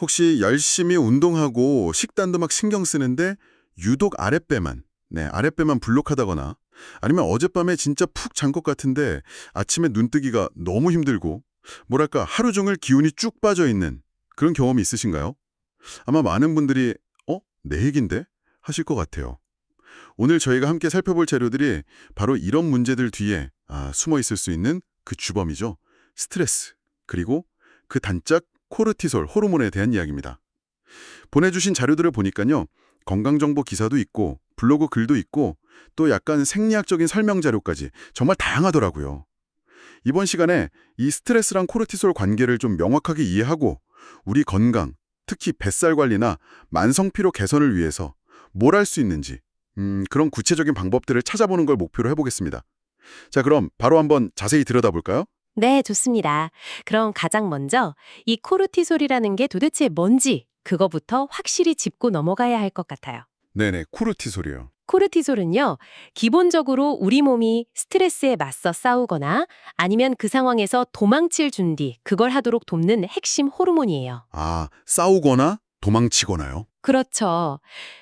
혹시 열심히 운동하고 식단도 막 신경 쓰는데 유독 아랫배만, 네, 아랫배만 불룩하다거나 아니면 어젯밤에 진짜 푹 잔 것 같은데 아침에 눈뜨기가 너무 힘들고 뭐랄까 하루 종일 기운이 쭉 빠져 있는 그런 경험이 있으신가요? 아마 많은 분들이 어? 내 얘긴데? 하실 것 같아요. 오늘 저희가 함께 살펴볼 자료들이 바로 이런 문제들 뒤에 아, 숨어 있을 수 있는 그 주범이죠. 스트레스, 그리고 그 단짝 코르티솔 호르몬에 대한 이야기입니다. 보내주신 자료들을 보니까요. 건강정보 기사도 있고 블로그 글도 있고 또 약간 생리학적인 설명 자료까지 정말 다양하더라고요. 이번 시간에 이 스트레스랑 코르티솔 관계를 좀 명확하게 이해하고 우리 건강, 특히 뱃살 관리나 만성 피로 개선을 위해서 뭘 할 수 있는지 음, 그런 구체적인 방법들을 찾아보는 걸 목표로 해보겠습니다. 자, 그럼 바로 한번 자세히 들여다볼까요? 네, 좋습니다. 그럼 가장 먼저 이 코르티솔이라는 게 도대체 뭔지 그거부터 확실히 짚고 넘어가야 할 것 같아요. 네네, 코르티솔이요. 코르티솔은요, 기본적으로 우리 몸이 스트레스에 맞서 싸우거나 아니면 그 상황에서 도망칠 준비, 그걸 하도록 돕는 핵심 호르몬이에요. 아, 싸우거나 도망치거나요? 그렇죠.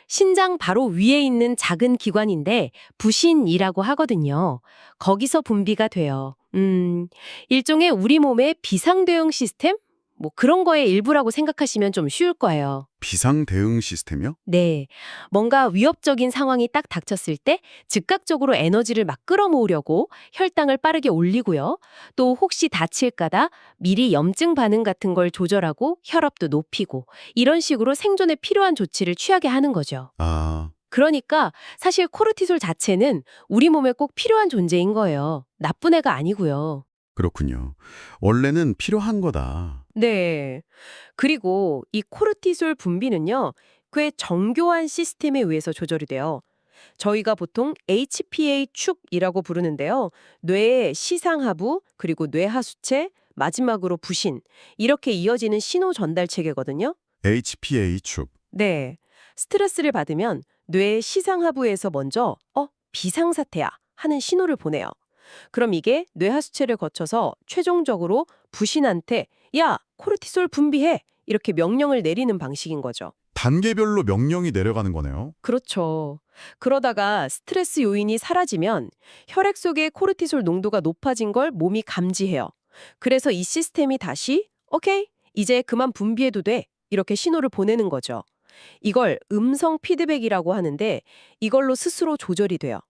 신장 바로 위에 있는 작은 기관인데 부신이라고 하거든요. 거기서 분비가 돼요. 음, 일종의 우리 몸의 비상대응 시스템? 뭐 그런 거의 일부라고 생각하시면 좀 쉬울 거예요. 비상 대응 시스템이요? 네. 뭔가 위협적인 상황이 딱 닥쳤을 때 즉각적으로 에너지를 막 끌어모으려고 혈당을 빠르게 올리고요. 또 혹시 다칠까다 미리 염증 반응 같은 걸 조절하고 혈압도 높이고 이런 식으로 생존에 필요한 조치를 취하게 하는 거죠. 아, 그러니까 사실 코르티솔 자체는 우리 몸에 꼭 필요한 존재인 거예요. 나쁜 애가 아니고요. 그렇군요. 원래는 필요한 거다. 네. 그리고 이 코르티솔 분비는요, 꽤 정교한 시스템에 의해서 조절이 돼요. 저희가 보통 HPA 축이라고 부르는데요. 뇌의 시상하부, 그리고 뇌하수체, 마지막으로 부신, 이렇게 이어지는 신호 전달 체계거든요. HPA 축. 네. 스트레스를 받으면 뇌의 시상하부에서 먼저 어, 비상사태야 하는 신호를 보내요. 그럼 이게 뇌하수체를 거쳐서 최종적으로 부신한테 야, 코르티솔 분비해 이렇게 명령을 내리는 방식인 거죠. 단계별로 명령이 내려가는 거네요. 그렇죠. 그러다가 스트레스 요인이 사라지면 혈액 속의 코르티솔 농도가 높아진 걸 몸이 감지해요. 그래서 이 시스템이 다시 오케이, 이제 그만 분비해도 돼. 이렇게 신호를 보내는 거죠. 이걸 음성 피드백이라고 하는데 이걸로 스스로 조절이 돼요.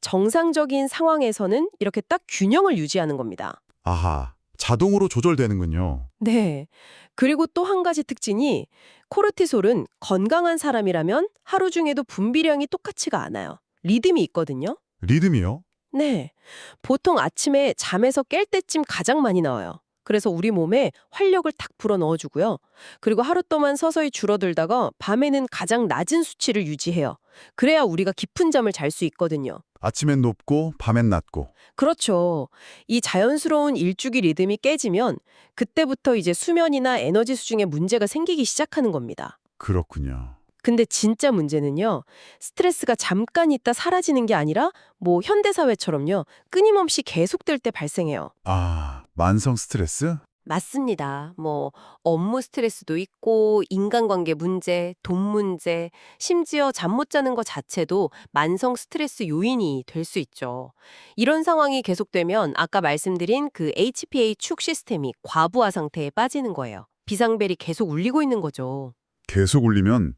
정상적인 상황에서는 이렇게 딱 균형을 유지하는 겁니다. 아하, 자동으로 조절되는군요. 네. 그리고 또 한 가지 특징이 코르티솔은 건강한 사람이라면 하루 중에도 분비량이 똑같지가 않아요. 리듬이 있거든요. 리듬이요? 네. 보통 아침에 잠에서 깰 때쯤 가장 많이 나와요. 그래서 우리 몸에 활력을 탁 불어 넣어주고요. 그리고 하루 동안 서서히 줄어들다가 밤에는 가장 낮은 수치를 유지해요. 그래야 우리가 깊은 잠을 잘 수 있거든요. 아침엔 높고 밤엔 낮고. 그렇죠. 이 자연스러운 일주기 리듬이 깨지면 그때부터 이제 수면이나 에너지 수중에 문제가 생기기 시작하는 겁니다. 그렇군요. 근데 진짜 문제는요. 스트레스가 잠깐 있다 사라지는 게 아니라 뭐 현대사회처럼요. 끊임없이 계속될 때 발생해요. 아, 만성 스트레스? 맞습니다. 뭐 업무 스트레스도 있고 인간관계 문제, 돈 문제, 심지어 잠 못 자는 것 자체도 만성 스트레스 요인이 될 수 있죠. 이런 상황이 계속되면 아까 말씀드린 그 HPA 축 시스템이 과부하 상태에 빠지는 거예요. 비상벨이 계속 울리고 있는 거죠. 계속 울리면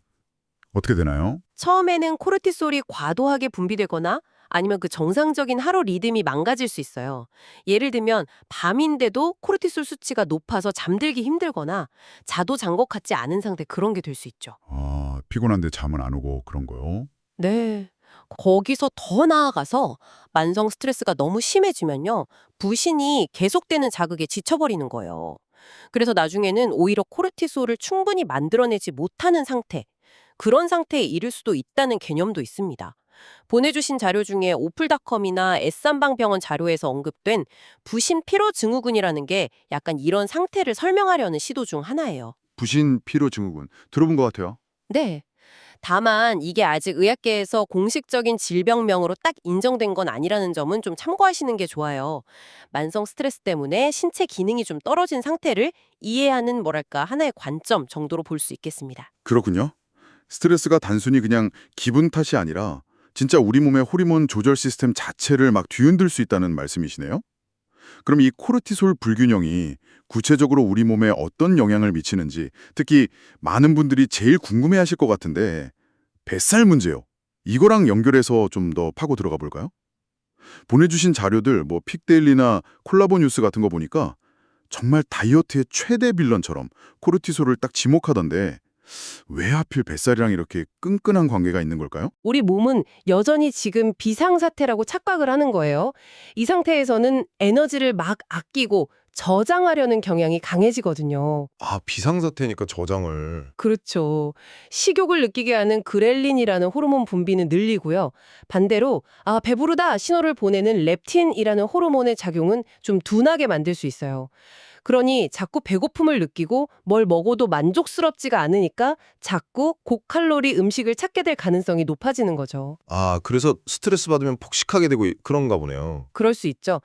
어떻게 되나요? 처음에는 코르티솔이 과도하게 분비되거나 아니면 그 정상적인 하루 리듬이 망가질 수 있어요. 예를 들면 밤인데도 코르티솔 수치가 높아서 잠들기 힘들거나 자도 잔것 같지 않은 상태 그런 게 될 수 있죠. 아, 피곤한데 잠은 안 오고 그런 거요? 네. 거기서 더 나아가서 만성 스트레스가 너무 심해지면요. 부신이 계속되는 자극에 지쳐버리는 거예요. 그래서 나중에는 오히려 코르티솔을 충분히 만들어내지 못하는 상태, 그런 상태에 이를 수도 있다는 개념도 있습니다. 보내주신 자료 중에 오플닷컴이나 S한방병원 자료에서 언급된 부신 피로 증후군이라는 게 약간 이런 상태를 설명하려는 시도 중 하나예요. 부신 피로 증후군. 들어본 것 같아요. 네. 다만 이게 아직 의학계에서 공식적인 질병명으로 딱 인정된 건 아니라는 점은 좀 참고하시는 게 좋아요. 만성 스트레스 때문에 신체 기능이 좀 떨어진 상태를 이해하는 뭐랄까 하나의 관점 정도로 볼 수 있겠습니다. 그렇군요. 스트레스가 단순히 그냥 기분 탓이 아니라 진짜 우리 몸의 호르몬 조절 시스템 자체를 막 뒤흔들 수 있다는 말씀이시네요. 그럼 이 코르티솔 불균형이 구체적으로 우리 몸에 어떤 영향을 미치는지 특히 많은 분들이 제일 궁금해하실 것 같은데 뱃살 문제요. 이거랑 연결해서 좀 더 파고 들어가 볼까요? 보내주신 자료들 뭐 픽데일리나 콜라보 뉴스 같은 거 보니까 정말 다이어트의 최대 빌런처럼 코르티솔을 딱 지목하던데 왜 하필 뱃살이랑 이렇게 끈끈한 관계가 있는 걸까요? 우리 몸은 여전히 지금 비상사태라고 착각을 하는 거예요. 이 상태에서는 에너지를 막 아끼고 저장하려는 경향이 강해지거든요. 아, 비상사태니까 저장을. 그렇죠. 식욕을 느끼게 하는 그렐린이라는 호르몬 분비는 늘리고요. 반대로 아 배부르다 신호를 보내는 렙틴이라는 호르몬의 작용은 좀 둔하게 만들 수 있어요. 그러니 자꾸 배고픔을 느끼고 뭘 먹어도 만족스럽지가 않으니까 자꾸 고칼로리 음식을 찾게 될 가능성이 높아지는 거죠. 아, 그래서 스트레스 받으면 폭식하게 되고 이- 그런가 보네요. 그럴 수 있죠.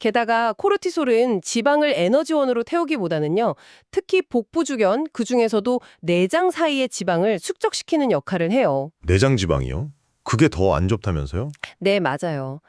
게다가 코르티솔은 지방을 에너지원으로 태우기보다는요. 특히 복부 주변 그중에서도 내장 사이의 지방을 축적시키는 역할을 해요. 내장 지방이요? 그게 더 안 좋다면서요? 네, 맞아요.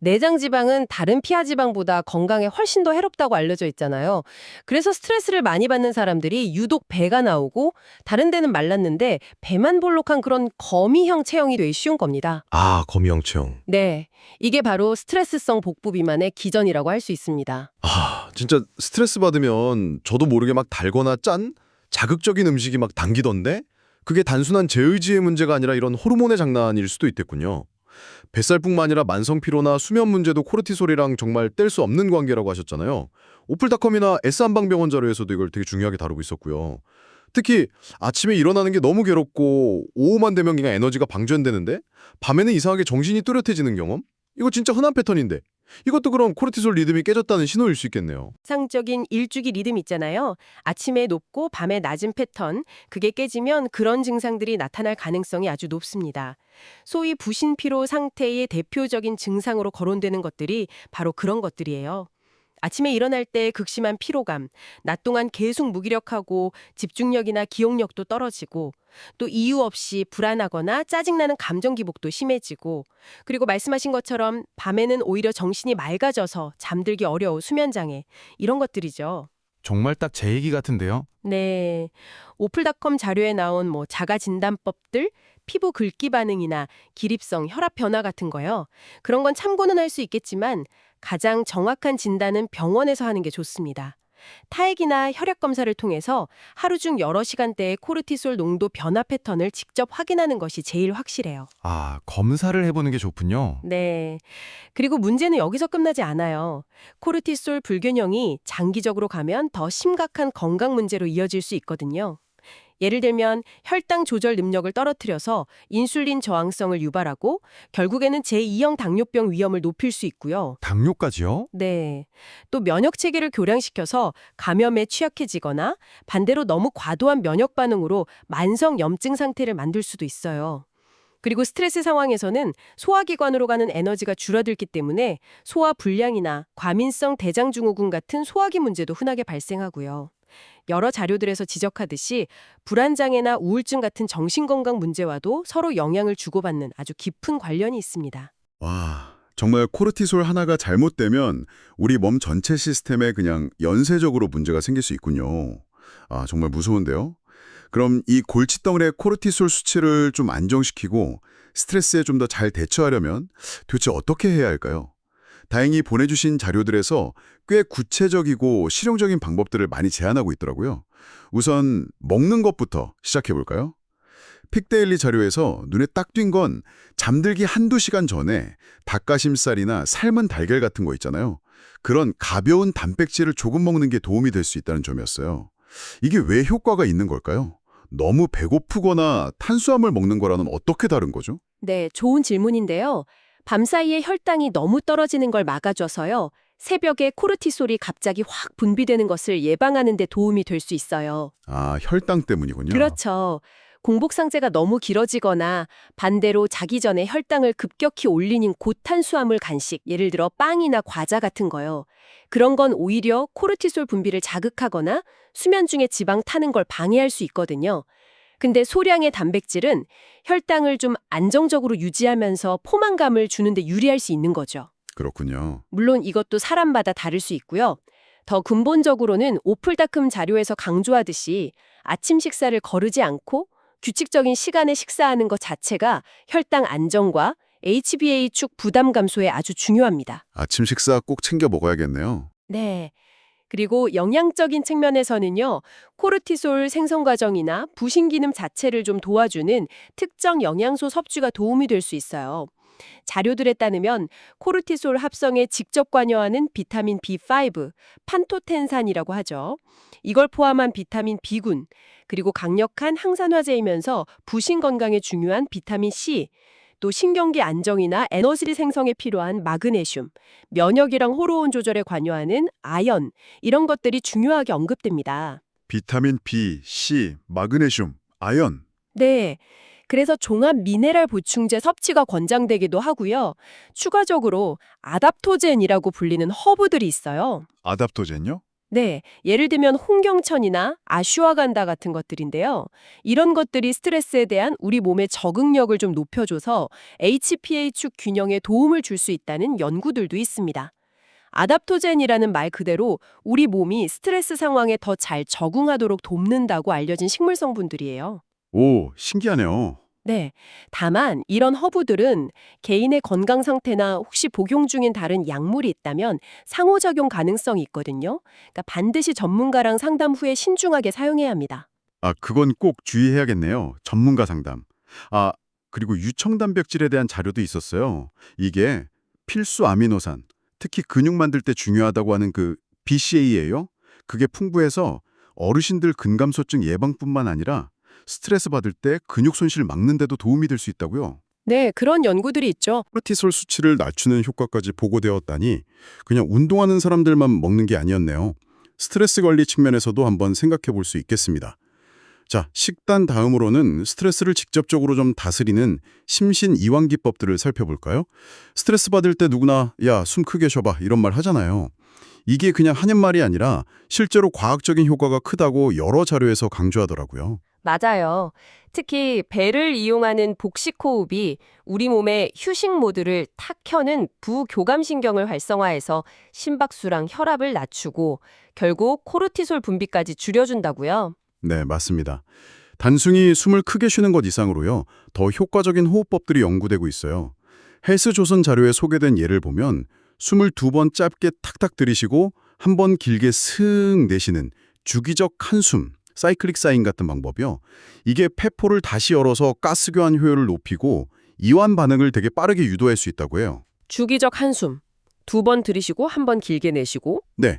내장 지방은 다른 피하 지방보다 건강에 훨씬 더 해롭다고 알려져 있잖아요. 그래서 스트레스를 많이 받는 사람들이 유독 배가 나오고 다른 데는 말랐는데 배만 볼록한 그런 거미형 체형이 되기 쉬운 겁니다. 아, 거미형 체형. 네. 이게 바로 스트레스성 복부 비만의 기전이라고 할 수 있습니다. 아, 진짜 스트레스 받으면 저도 모르게 막 달거나 짠? 자극적인 음식이 막 당기던데? 그게 단순한 제 의지의 문제가 아니라 이런 호르몬의 장난일 수도 있겠군요. 뱃살뿐만 아니라 만성 피로나 수면 문제도 코르티솔이랑 정말 뗄 수 없는 관계라고 하셨잖아요. 오플닷컴이나 S한방병원 자료에서도 이걸 되게 중요하게 다루고 있었고요. 특히 아침에 일어나는 게 너무 괴롭고 오후만 되면 그냥 에너지가 방전되는데 밤에는 이상하게 정신이 뚜렷해지는 경험? 이거 진짜 흔한 패턴인데 이것도 그럼 코르티솔 리듬이 깨졌다는 신호일 수 있겠네요. 상적인 일주기 리듬 있잖아요. 아침에 높고 밤에 낮은 패턴. 그게 깨지면 그런 증상들이 나타날 가능성이 아주 높습니다. 소위 부신피로 상태의 대표적인 증상으로 거론되는 것들이 바로 그런 것들이에요. 아침에 일어날 때 극심한 피로감, 낮 동안 계속 무기력하고 집중력이나 기억력도 떨어지고 또 이유 없이 불안하거나 짜증나는 감정 기복도 심해지고 그리고 말씀하신 것처럼 밤에는 오히려 정신이 맑아져서 잠들기 어려워 수면 장애 이런 것들이죠. 정말 딱 제 얘기 같은데요. 네. 오플닷컴 자료에 나온 뭐 자가 진단법들, 피부 긁기 반응이나 기립성, 혈압 변화 같은 거요. 그런 건 참고는 할 수 있겠지만 가장 정확한 진단은 병원에서 하는 게 좋습니다. 타액이나 혈액 검사를 통해서 하루 중 여러 시간대의 코르티솔 농도 변화 패턴을 직접 확인하는 것이 제일 확실해요. 아, 검사를 해보는 게 좋군요. 네. 그리고 문제는 여기서 끝나지 않아요. 코르티솔 불균형이 장기적으로 가면 더 심각한 건강 문제로 이어질 수 있거든요. 예를 들면 혈당 조절 능력을 떨어뜨려서 인슐린 저항성을 유발하고 결국에는 제2형 당뇨병 위험을 높일 수 있고요. 당뇨까지요? 네. 또 면역 체계를 교량시켜서 감염에 취약해지거나 반대로 너무 과도한 면역 반응으로 만성 염증 상태를 만들 수도 있어요. 그리고 스트레스 상황에서는 소화기관으로 가는 에너지가 줄어들기 때문에 소화 불량이나 과민성 대장증후군 같은 소화기 문제도 흔하게 발생하고요. 여러 자료들에서 지적하듯이 불안장애나 우울증 같은 정신건강 문제와도 서로 영향을 주고받는 아주 깊은 관련이 있습니다. 와, 정말 코르티솔 하나가 잘못되면 우리 몸 전체 시스템에 그냥 연쇄적으로 문제가 생길 수 있군요. 아, 정말 무서운데요? 그럼 이 골칫덩어리의 코르티솔 수치를 좀 안정시키고 스트레스에 좀 더 잘 대처하려면 도대체 어떻게 해야 할까요? 다행히 보내주신 자료들에서 꽤 구체적이고 실용적인 방법들을 많이 제안하고 있더라고요. 우선 먹는 것부터 시작해볼까요? 픽데일리 자료에서 눈에 딱 띈 건 잠들기 한두 시간 전에 닭가심살이나 삶은 달걀 같은 거 있잖아요. 그런 가벼운 단백질을 조금 먹는 게 도움이 될 수 있다는 점이었어요. 이게 왜 효과가 있는 걸까요? 너무 배고프거나 탄수화물 먹는 거랑은 어떻게 다른 거죠? 네, 좋은 질문인데요. 밤사이에 혈당이 너무 떨어지는 걸 막아줘서요. 새벽에 코르티솔이 갑자기 확 분비되는 것을 예방하는 데 도움이 될 수 있어요. 아, 혈당 때문이군요. 그렇죠. 공복상제가 너무 길어지거나 반대로 자기 전에 혈당을 급격히 올리는 고탄수화물 간식, 예를 들어 빵이나 과자 같은 거요. 그런 건 오히려 코르티솔 분비를 자극하거나 수면 중에 지방 타는 걸 방해할 수 있거든요. 근데 소량의 단백질은 혈당을 좀 안정적으로 유지하면서 포만감을 주는데 유리할 수 있는 거죠. 그렇군요. 물론 이것도 사람마다 다를 수 있고요. 더 근본적으로는 오플다큼 자료에서 강조하듯이 아침 식사를 거르지 않고 규칙적인 시간에 식사하는 것 자체가 혈당 안정과 HbA 축 부담 감소에 아주 중요합니다. 아침 식사 꼭 챙겨 먹어야겠네요. 네. 그리고 영양적인 측면에서는요, 코르티솔 생성 과정이나 부신 기능 자체를 좀 도와주는 특정 영양소 섭취가 도움이 될 수 있어요. 자료들에 따르면 코르티솔 합성에 직접 관여하는 비타민 B5, 판토텐산이라고 하죠. 이걸 포함한 비타민 B군, 그리고 강력한 항산화제이면서 부신 건강에 중요한 비타민 C, 또 신경계 안정이나 에너지 생성에 필요한 마그네슘, 면역이랑 호르몬 조절에 관여하는 아연, 이런 것들이 중요하게 언급됩니다. 비타민 B, C, 마그네슘, 아연. 네. 그래서 종합 미네랄 보충제 섭취가 권장되기도 하고요. 추가적으로 아답토젠이라고 불리는 허브들이 있어요. 아답토젠요? 네, 예를 들면 홍경천이나 아슈아간다 같은 것들인데요. 이런 것들이 스트레스에 대한 우리 몸의 적응력을 좀 높여줘서 HPA 축 균형에 도움을 줄 수 있다는 연구들도 있습니다. 아답토젠이라는 말 그대로 우리 몸이 스트레스 상황에 더 잘 적응하도록 돕는다고 알려진 식물 성분들이에요. 오, 신기하네요. 네. 다만 이런 허브들은 개인의 건강 상태나 혹시 복용 중인 다른 약물이 있다면 상호작용 가능성이 있거든요. 그러니까 반드시 전문가랑 상담 후에 신중하게 사용해야 합니다. 아, 그건 꼭 주의해야겠네요. 전문가 상담. 아, 그리고 유청 단백질에 대한 자료도 있었어요. 이게 필수 아미노산, 특히 근육 만들 때 중요하다고 하는 그 BCA예요. 그게 풍부해서 어르신들 근감소증 예방뿐만 아니라 스트레스 받을 때 근육 손실 막는 데도 도움이 될 수 있다고요. 네, 그런 연구들이 있죠. 코르티솔 수치를 낮추는 효과까지 보고되었다니 그냥 운동하는 사람들만 먹는 게 아니었네요. 스트레스 관리 측면에서도 한번 생각해 볼 수 있겠습니다. 자, 식단 다음으로는 스트레스를 직접적으로 좀 다스리는 심신 이완 기법들을 살펴볼까요? 스트레스 받을 때 누구나 야, 숨 크게 쉬어봐 이런 말 하잖아요. 이게 그냥 하는 말이 아니라 실제로 과학적인 효과가 크다고 여러 자료에서 강조하더라고요. 맞아요. 특히 배를 이용하는 복식 호흡이 우리 몸의 휴식 모드를 탁 켜는 부교감신경을 활성화해서 심박수랑 혈압을 낮추고 결국 코르티솔 분비까지 줄여준다고요. 네, 맞습니다. 단순히 숨을 크게 쉬는 것 이상으로요. 더 효과적인 호흡법들이 연구되고 있어요. 헬스조선 자료에 소개된 예를 보면 숨을 두 번 짧게 탁탁 들이쉬고 한 번 길게 슥 내쉬는 주기적 한숨, 사이클릭 사인 같은 방법이요. 이게 폐포를 다시 열어서 가스 교환 효율을 높이고 이완 반응을 되게 빠르게 유도할 수 있다고 해요. 주기적 한숨. 두 번 들이쉬고 한 번 길게 내쉬고 네.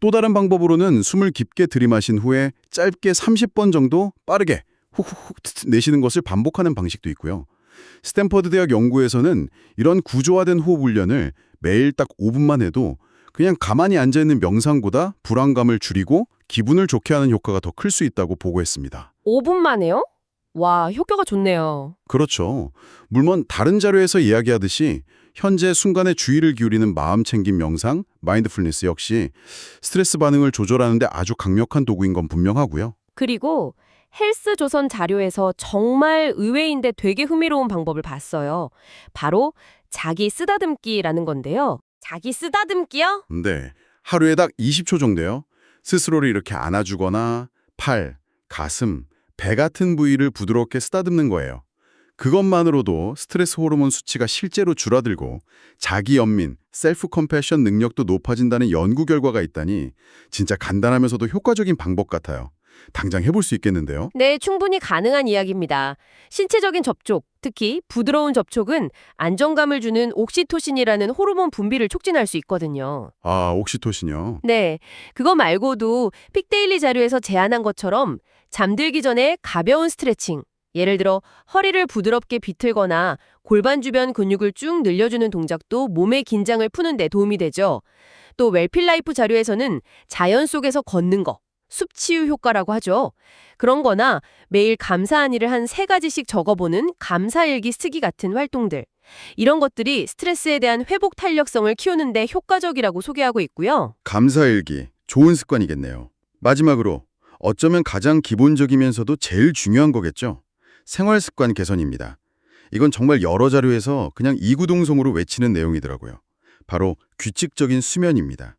또 다른 방법으로는 숨을 깊게 들이마신 후에 짧게 30번 정도 빠르게 훅훅훅 내쉬는 것을 반복하는 방식도 있고요. 스탠퍼드 대학 연구에서는 이런 구조화된 호흡 훈련을 매일 딱 5분만 해도 그냥 가만히 앉아있는 명상보다 불안감을 줄이고 기분을 좋게 하는 효과가 더 클 수 있다고 보고했습니다. 5분 만에요? 와, 효과가 좋네요. 그렇죠. 물론 다른 자료에서 이야기하듯이 현재 순간에 주의를 기울이는 마음 챙김 명상, 마인드풀니스 역시 스트레스 반응을 조절하는 데 아주 강력한 도구인 건 분명하고요. 그리고 헬스조선 자료에서 정말 의외인데 되게 흥미로운 방법을 봤어요. 바로 자기 쓰다듬기라는 건데요. 자기 쓰다듬기요? 네. 하루에 딱 20초 정도요. 스스로를 이렇게 안아주거나 팔, 가슴, 배 같은 부위를 부드럽게 쓰다듬는 거예요. 그것만으로도 스트레스 호르몬 수치가 실제로 줄어들고 자기 연민, 셀프 컴패션 능력도 높아진다는 연구 결과가 있다니 진짜 간단하면서도 효과적인 방법 같아요. 당장 해볼 수 있겠는데요. 네, 충분히 가능한 이야기입니다. 신체적인 접촉, 특히 부드러운 접촉은 안정감을 주는 옥시토신이라는 호르몬 분비를 촉진할 수 있거든요. 아, 옥시토신요. 네, 그거 말고도 픽데일리 자료에서 제안한 것처럼 잠들기 전에 가벼운 스트레칭, 예를 들어 허리를 부드럽게 비틀거나 골반 주변 근육을 쭉 늘려주는 동작도 몸의 긴장을 푸는 데 도움이 되죠. 또 웰필라이프 자료에서는 자연 속에서 걷는 거, 숲치유 효과라고 하죠. 그런 거나 매일 감사한 일을 한 세 가지씩 적어보는 감사일기 쓰기 같은 활동들. 이런 것들이 스트레스에 대한 회복 탄력성을 키우는 데 효과적이라고 소개하고 있고요. 감사일기. 좋은 습관이겠네요. 마지막으로 어쩌면 가장 기본적이면서도 제일 중요한 거겠죠. 생활 습관 개선입니다. 이건 정말 여러 자료에서 그냥 이구동성으로 외치는 내용이더라고요. 바로 규칙적인 수면입니다.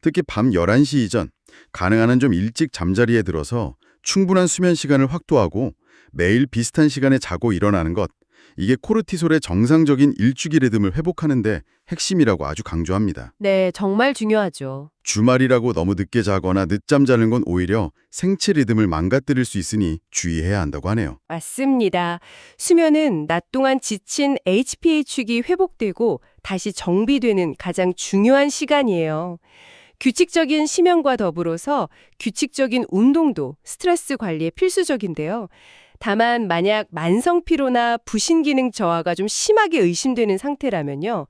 특히 밤 11시 이전, 가능한 한 좀 일찍 잠자리에 들어서 충분한 수면 시간을 확보하고 매일 비슷한 시간에 자고 일어나는 것, 이게 코르티솔의 정상적인 일주기 리듬을 회복하는 데 핵심이라고 아주 강조합니다. 네, 정말 중요하죠. 주말이라고 너무 늦게 자거나 늦잠 자는 건 오히려 생체 리듬을 망가뜨릴 수 있으니 주의해야 한다고 하네요. 맞습니다. 수면은 낮 동안 지친 HPA 축이 회복되고 다시 정비되는 가장 중요한 시간이에요. 규칙적인 시면과 더불어서 규칙적인 운동도 스트레스 관리에 필수적인데요. 다만 만약 만성 피로나 부신 기능 저하가 좀 심하게 의심되는 상태라면요.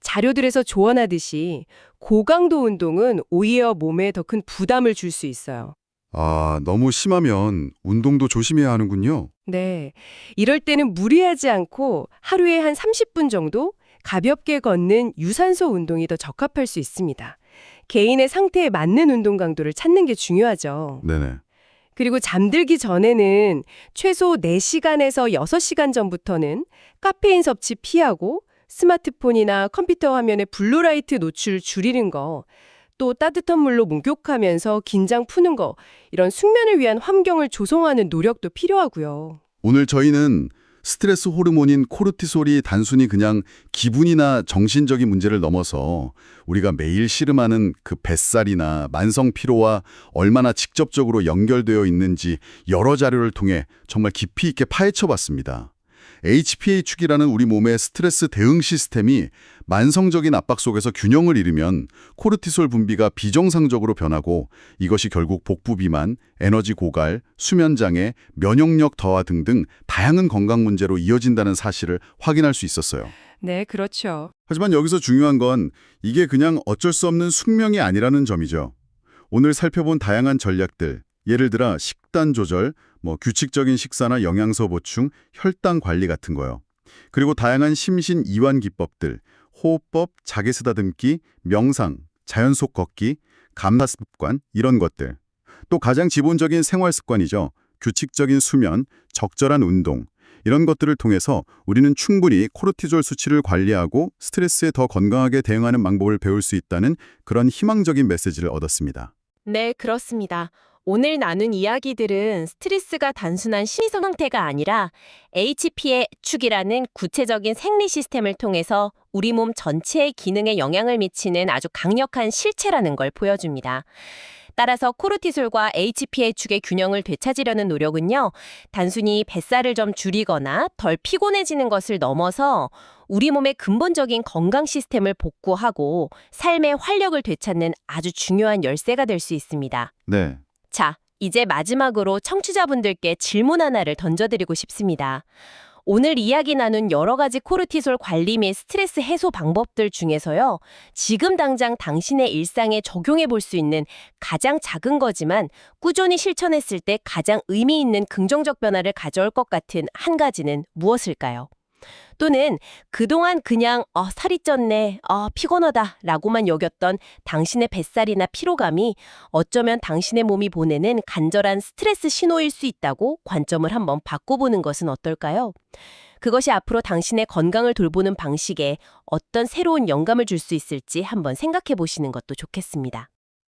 자료들에서 조언하듯이 고강도 운동은 오히려 몸에 더 큰 부담을 줄 수 있어요. 아, 너무 심하면 운동도 조심해야 하는군요. 네. 이럴 때는 무리하지 않고 하루에 한 30분 정도 가볍게 걷는 유산소 운동이 더 적합할 수 있습니다. 개인의 상태에 맞는 운동 강도를 찾는 게 중요하죠. 네네. 그리고 잠들기 전에는 최소 4시간에서 6시간 전부터는 카페인 섭취 피하고 스마트폰이나 컴퓨터 화면의 블루라이트 노출 줄이는 거, 또 따뜻한 물로 목욕하면서 긴장 푸는 거, 이런 숙면을 위한 환경을 조성하는 노력도 필요하고요. 오늘 저희는 스트레스 호르몬인 코르티솔이 단순히 그냥 기분이나 정신적인 문제를 넘어서 우리가 매일 씨름하는 그 뱃살이나 만성 피로와 얼마나 직접적으로 연결되어 있는지 여러 자료를 통해 정말 깊이 있게 파헤쳐 봤습니다. HPA 축이라는 우리 몸의 스트레스 대응 시스템이 만성적인 압박 속에서 균형을 잃으면 코르티솔 분비가 비정상적으로 변하고 이것이 결국 복부 비만, 에너지 고갈, 수면 장애, 면역력 저하 등등 다양한 건강 문제로 이어진다는 사실을 확인할 수 있었어요. 네, 그렇죠. 하지만 여기서 중요한 건 이게 그냥 어쩔 수 없는 숙명이 아니라는 점이죠. 오늘 살펴본 다양한 전략들, 예를 들어 식단 조절, 뭐 규칙적인 식사나 영양소 보충, 혈당 관리 같은 거요. 그리고 다양한 심신 이완 기법들, 호흡법, 자기 쓰다듬기, 명상, 자연 속 걷기, 감사 습관 이런 것들. 또 가장 기본적인 생활 습관이죠. 규칙적인 수면, 적절한 운동. 이런 것들을 통해서 우리는 충분히 코르티졸 수치를 관리하고 스트레스에 더 건강하게 대응하는 방법을 배울 수 있다는 그런 희망적인 메시지를 얻었습니다. 네, 그렇습니다. 오늘 나눈 이야기들은 스트레스가 단순한 심리적 상태가 아니라 HP의 축이라는 구체적인 생리 시스템을 통해서 우리 몸 전체의 기능에 영향을 미치는 아주 강력한 실체라는 걸 보여줍니다. 따라서 코르티솔과 HP의 축의 균형을 되찾으려는 노력은요, 단순히 뱃살을 좀 줄이거나 덜 피곤해지는 것을 넘어서 우리 몸의 근본적인 건강 시스템을 복구하고 삶의 활력을 되찾는 아주 중요한 열쇠가 될 수 있습니다. 네. 자, 이제 마지막으로 청취자분들께 질문 하나를 던져드리고 싶습니다. 오늘 이야기 나눈 여러 가지 코르티솔 관리 및 스트레스 해소 방법들 중에서요, 지금 당장 당신의 일상에 적용해 볼 수 있는 가장 작은 거지만 꾸준히 실천했을 때 가장 의미 있는 긍정적 변화를 가져올 것 같은 한 가지는 무엇일까요? 또는 그동안 그냥 어, 살이 쪘네, 어, 피곤하다 라고만 여겼던 당신의 뱃살이나 피로감이 어쩌면 당신의 몸이 보내는 간절한 스트레스 신호일 수 있다고 관점을 한번 바꿔보는 것은 어떨까요? 그것이 앞으로 당신의 건강을 돌보는 방식에 어떤 새로운 영감을 줄 수 있을지 한번 생각해 보시는 것도 좋겠습니다.